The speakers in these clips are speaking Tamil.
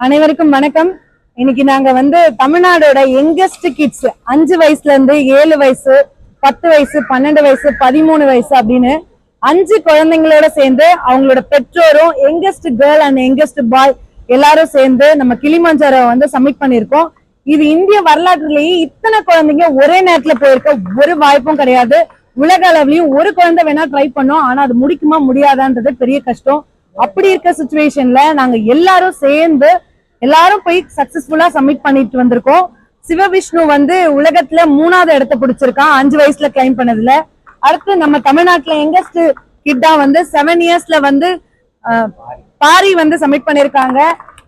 அனைவருக்கும் வணக்கம். இன்னைக்கு நாங்க வந்து தமிழ்நாடோட யங்கஸ்ட் கிட்ஸ் அஞ்சு வயசுல இருந்து ஏழு வயசு பத்து வயசு பன்னெண்டு வயசு பதிமூணு வயசு அப்படின்னு அஞ்சு குழந்தைங்களோட சேர்ந்து அவங்களோட பெற்றோரும் youngest girl and youngest boy எல்லாரும் சேர்ந்து நம்ம கிளிமஞ்சாரோ வந்து சப்மிட் பண்ணிருக்கோம் இது இந்திய வரலாற்றுலயே இத்தனை குழந்தைங்க ஒரே நேரத்துல போயிருக்க ஒரு வாய்ப்பும் கிடையாது. உலக அளவுலயும் ஒரு குழந்தை வேணா ட்ரை பண்ணோம். ஆனா அது முடிக்குமா முடியாதான்றது பெரிய கஷ்டம். அப்படி இருக்க சுச்சுவேஷன்ல நாங்க எல்லாரும் சேர்ந்து எல்லாரும் போய் சக்சஸ்ஃபுல்லா சப்மிட் பண்ணிட்டு வந்திருக்கோம். சிவவிஷ்ணு வந்து உலகத்துல மூணாவது இடத்த பிடிச்சிருக்கான். அஞ்சு வயசுல கிளைம் பண்ணதுல. அடுத்து நம்ம தமிழ்நாட்டுல எங்கஸ்ட் கிட்டா வந்து செவன் இயர்ஸ்ல வந்து பாரி வந்து சப்மிட் பண்ணிருக்காங்க.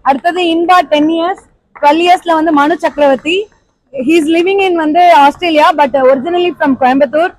அடுத்தது இன்பா டென் இயர்ஸ் டுவெல் இயர்ஸ்ல வந்து மனு சக்கரவர்த்தி. ஹீஸ் லிவிங் இன் வந்து Australia but originally from Coimbatore.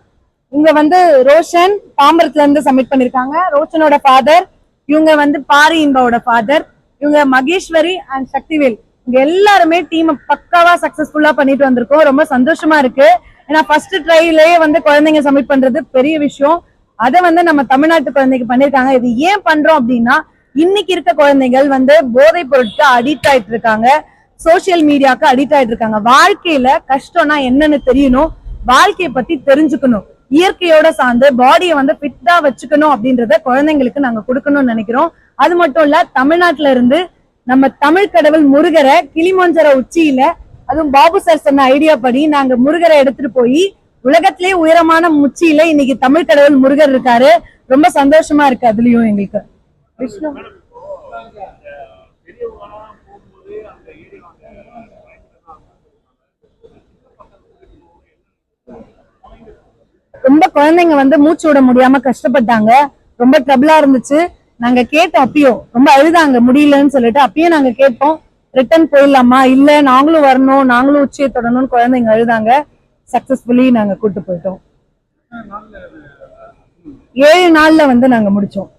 இங்க வந்து ரோஷன் தாம்பரத்துல இருந்து சப்மிட் பண்ணிருக்காங்க. ரோஷனோட ஃபாதர் இவங்க வந்து பாரி இன்பாவோட ஃபாதர் இவங்க மகேஸ்வரி அண்ட் சக்திவேல். இங்க எல்லாருமே டீம் பக்காவா சக்சஸ்ஃபுல்லா பண்ணிட்டு வந்திருக்கோம். ரொம்ப சந்தோஷமா இருக்கு. ஏன்னா ஃபர்ஸ்ட் ட்ரைலயே வந்து குழந்தைங்க சப்மிட் பண்றது பெரிய விஷயம். அதை வந்து நம்ம தமிழ்நாட்டு குழந்தைக்கு பண்ணிருக்காங்க. இது ஏன் பண்றோம் அப்படின்னா இன்னைக்கு இருக்க குழந்தைகள் வந்து போதைப் பொருட்கள் அடிக்ட் ஆயிட்டு இருக்காங்க. சோசியல் மீடியாக்கு அடிக்ட் ஆயிட்டு இருக்காங்க. வாழ்க்கையில கஷ்டம்னா என்னன்னு தெரியணும். வாழ்க்கையை பத்தி தெரிஞ்சுக்கணும். இயற்கையோட சார்ந்து பாடியை வந்து ஃபிட்டா வச்சுக்கணும் அப்படின்றத குழந்தைங்களுக்கு நாங்க கொடுக்கணும்னு நினைக்கிறோம். அது மட்டும் இல்ல தமிழ்நாட்டுல இருந்து நம்ம தமிழ் கடவுள் முருகரை கிளிமஞ்சர உச்சியில அதுவும் பாபு சார் சொன்ன ஐடியா படி நாங்க முருகரை எடுத்துட்டு போய் உலகத்திலேயே உயரமான முச்சியில இன்னைக்கு தமிழ் கடவுள் முருகர் இருக்காரு. ரொம்ப சந்தோஷமா இருக்கு அதுலயும் எங்களுக்கு. விஷ்ணு. ரொம்ப குழந்தைங்க வந்து மூச்சு விட முடியாம கஷ்டப்பட்டாங்க. ரொம்ப ட்ரபிளா இருந்துச்சு. நாங்க கேட்டோம் அப்பயும் ரொம்ப அழுதாங்க முடியலன்னு சொல்லிட்டு. அப்பயும் நாங்க கேட்டோம் ரிட்டர்ன் போயிடலாமா? இல்ல நாங்களும் வரணும் நாங்களும் உச்சியை தொடணும்னு குழந்தைங்க அழுதாங்க. சக்சஸ்ஃபுல்லி நாங்க கூட்டு போயிட்டோம். ஏழு நாள்ல வந்து நாங்க முடிச்சோம்.